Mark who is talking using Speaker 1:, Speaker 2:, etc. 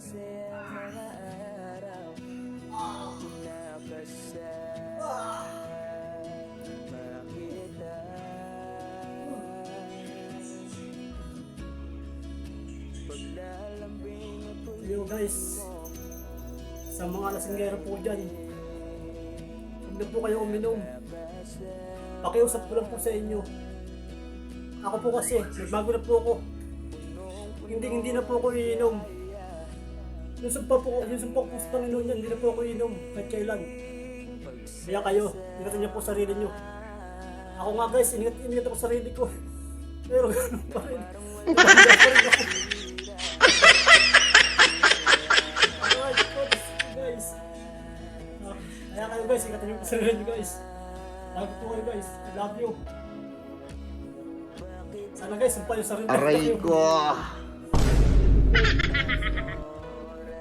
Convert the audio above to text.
Speaker 1: Yo guys, sa mga lasinggero po dyan, huwag na po kayo uminom. Pakiusap ko lang po sa inyo. Ako po kasi, nagbago na po ako. Hindi, hindi na po ako iinom. Yung sumpa po, yung sumpa po sa Panginoon yan, hindi na po ako iinom kahit kailan. Kaya kayo, ingatan niyo po sarili niyo. Ako nga guys, ingat, ingat ako sarili ko. Pero ganun pa rin. Guys. Ah, Kaya kayo guys, ingatan niyo po sarili niyo guys. Lagi po kayo guys. I love you. Sana guys, sumpah yung sarili.
Speaker 2: Aray ko!